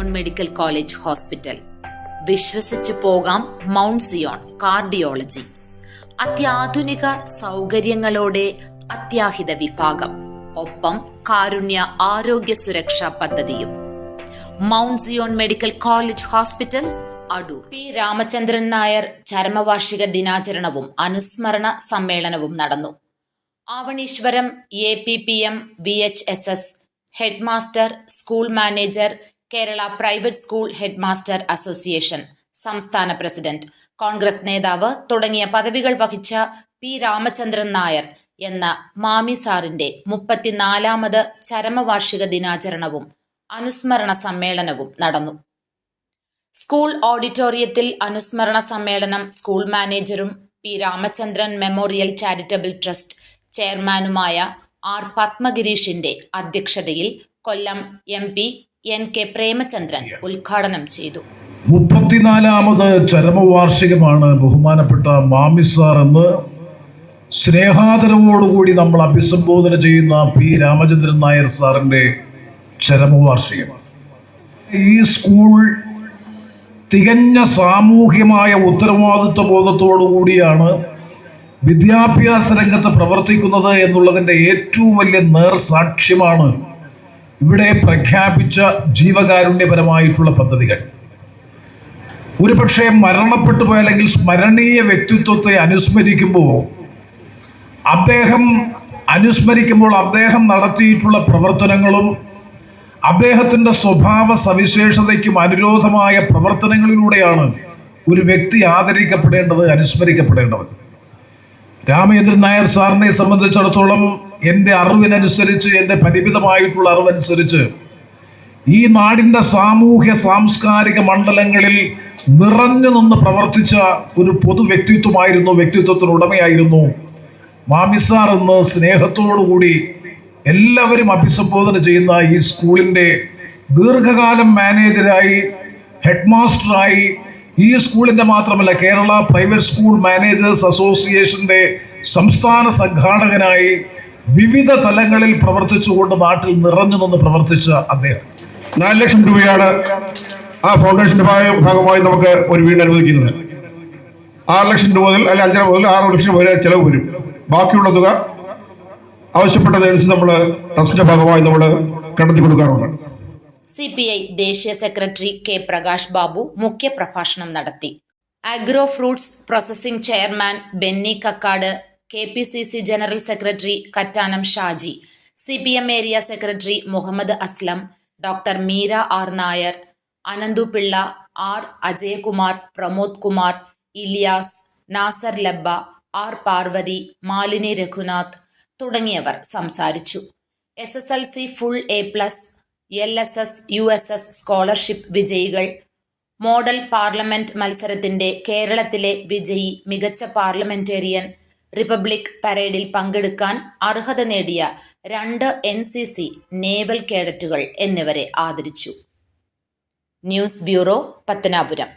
Zion medical college hospital. വിശ്വസിച്ചു പോകാം mount Zion cardiology. അത്യാധുനിക സൗകര്യങ്ങളോടെ അത്യാഹിത വിഭാഗം. ഒപ്പം കാരുണ്യ ആരോഗ്യ സുരക്ഷാ പദ്ധതിയും. Mount Zion medical college hospital Adoor. P. Ramachandran Nair ചരമവാർഷിക ദിനാചരണവും അനുസ്മരണ സമ്മേളനവും നടന്നു. Avaneeswaram A P P M V H S S head master school manager Kerala private school headmaster association സംസ്ഥാന പ്രസിഡന്റ് കോൺഗ്രസ് നേതാവ് തുടങ്ങിയ പദവികൾ വഹിച്ച പി രാമചന്ദ്രൻ നായർ എന്ന മാമി സാറിന്റെ മുപ്പത്തിനാലാമത് ചരമവാർഷിക ദിനാചരണവും അനുസ്മരണ സമ്മേളനവും നടന്നു. സ്കൂൾ ഓഡിറ്റോറിയത്തിൽ അനുസ്മരണ സമ്മേളനം school മാനേജറും P Ramachandran memorial charitable trust ചെയർമാനുമായ ആർ പത്മഗിരീഷിന്റെ അധ്യക്ഷതയിൽ Kollam M P N K Premachandran ഉദ്ഘാടനം ചെയ്തു. മുപ്പത്തിനാലാമത് ചരമവാർഷികമാണ് ബഹുമാനപ്പെട്ട മാമിസാർ എന്ന് സ്നേഹാദരവോടുകൂടി നമ്മൾ അഭിസംബോധന ചെയ്യുന്ന പി രാമചന്ദ്രൻ നായർ സാറിന്റെ ചരമവാർഷികം ഈ സ്കൂൾ തികഞ്ഞ സാമൂഹ്യമായ ഉത്തരവാദിത്വ ബോധത്തോടു കൂടിയാണ് വിദ്യാഭ്യാസ രംഗത്ത് പ്രവർത്തിക്കുന്നത് എന്നുള്ളതിന്റെ ഏറ്റവും വലിയ നേർസാക്ഷ്യമാണ് ഇവിടെ പ്രഖ്യാപിച്ച ജീവകാരുണ്യപരമായിട്ടുള്ള പദ്ധതികൾ. ഒരുപക്ഷെ മരണപ്പെട്ടു പോയ അല്ലെങ്കിൽ സ്മരണീയ വ്യക്തിത്വത്തെ അനുസ്മരിക്കുമ്പോൾ അദ്ദേഹം അനുസ്മരിക്കുമ്പോൾ അദ്ദേഹം നടത്തിയിട്ടുള്ള പ്രവർത്തനങ്ങളും അദ്ദേഹത്തിന്റെ സ്വഭാവ സവിശേഷതയ്ക്കും അനുരോധമായ പ്രവർത്തനങ്ങളിലൂടെയാണ് ഒരു വ്യക്തി ആദരിക്കപ്പെടേണ്ടത് അനുസ്മരിക്കപ്പെടേണ്ടത്. രാമചന്ദ്രൻ നായർ സാറിനെ സംബന്ധിച്ചിടത്തോളം എന്റെ അറിവിനനുസരിച്ച് എന്റെ പരിമിതമായിട്ടുള്ള അറിവനുസരിച്ച് ഈ നാടിന്റെ സാമൂഹ്യ സാംസ്കാരിക മണ്ഡലങ്ങളിൽ നിറഞ്ഞു നിന്ന് പ്രവർത്തിച്ച ഒരു പൊതു വ്യക്തിത്വമായിരുന്നു വ്യക്തിത്വത്തിന് ഉടമയായിരുന്നു മാമിസാർ എന്ന് സ്നേഹത്തോടുകൂടി എല്ലാവരും അഭിസംബോധന ചെയ്യുന്ന ഈ സ്കൂളിന്റെ ദീർഘകാലം മാനേജരായി ഹെഡ് മാസ്റ്ററായി ഈ സ്കൂളിന്റെ മാത്രമല്ല കേരള പ്രൈവറ്റ് സ്കൂൾ മാനേജേഴ്സ് അസോസിയേഷന്റെ സംസ്ഥാന സംഘാടകനായി വിവിധ തലങ്ങളിൽ പ്രവർത്തിച്ചുകൊണ്ട് നാട്ടിൽ നിറഞ്ഞു നിന്ന് പ്രവർത്തിച്ച അദ്ദേഹം. നാല് ലക്ഷം രൂപയാണ് ആ ഫൗണ്ടേഷന്റെ ഭാഗമായി നമുക്ക് ഒരു വീട് അനുവദിക്കുന്നത്. ആറ് ലക്ഷം രൂപ മുതൽ അല്ലെങ്കിൽ അഞ്ചര മുതൽ ആറ് ലക്ഷം വരെ ചിലവ് വരും. ബാക്കിയുള്ള തുക ആവശ്യപ്പെട്ടതനുസരിച്ച് നമ്മൾ ട്രസ്റ്റിന്റെ ഭാഗമായി നമ്മൾ കണ്ടെത്തി കൊടുക്കാറുണ്ട്. സി പി ഐ ദേശീയ സെക്രട്ടറി കെ പ്രകാശ് ബാബു മുഖ്യപ്രഭാഷണം നടത്തി. Agro fruits processing chairman Benny Kakkad K P C C general secretary Kattanam Shaji C P M area secretary Muhammad Aslam doctor Meera R Nair Ananthu Pillai R Ajayakumar Pramod Kumar Ilyas Nasar Labba R Parvathy Malini Raghunath തുടങ്ങിയവർ സംസാരിച്ചു. S S L C full A plus L S S U S S scholarship വിജയികൾ. Model parliament മത്സരത്തിന്റെ കേരളത്തിലെ വിജയി മികച്ച parliamentarian republic പരേഡിൽ പങ്കെടുക്കാൻ അർഹത നേടിയ രണ്ട് എൻ സി സി നേവൽ കേഡറ്റുകൾ എന്നിവരെ ആദരിച്ചു. News bureau Pathanapuram.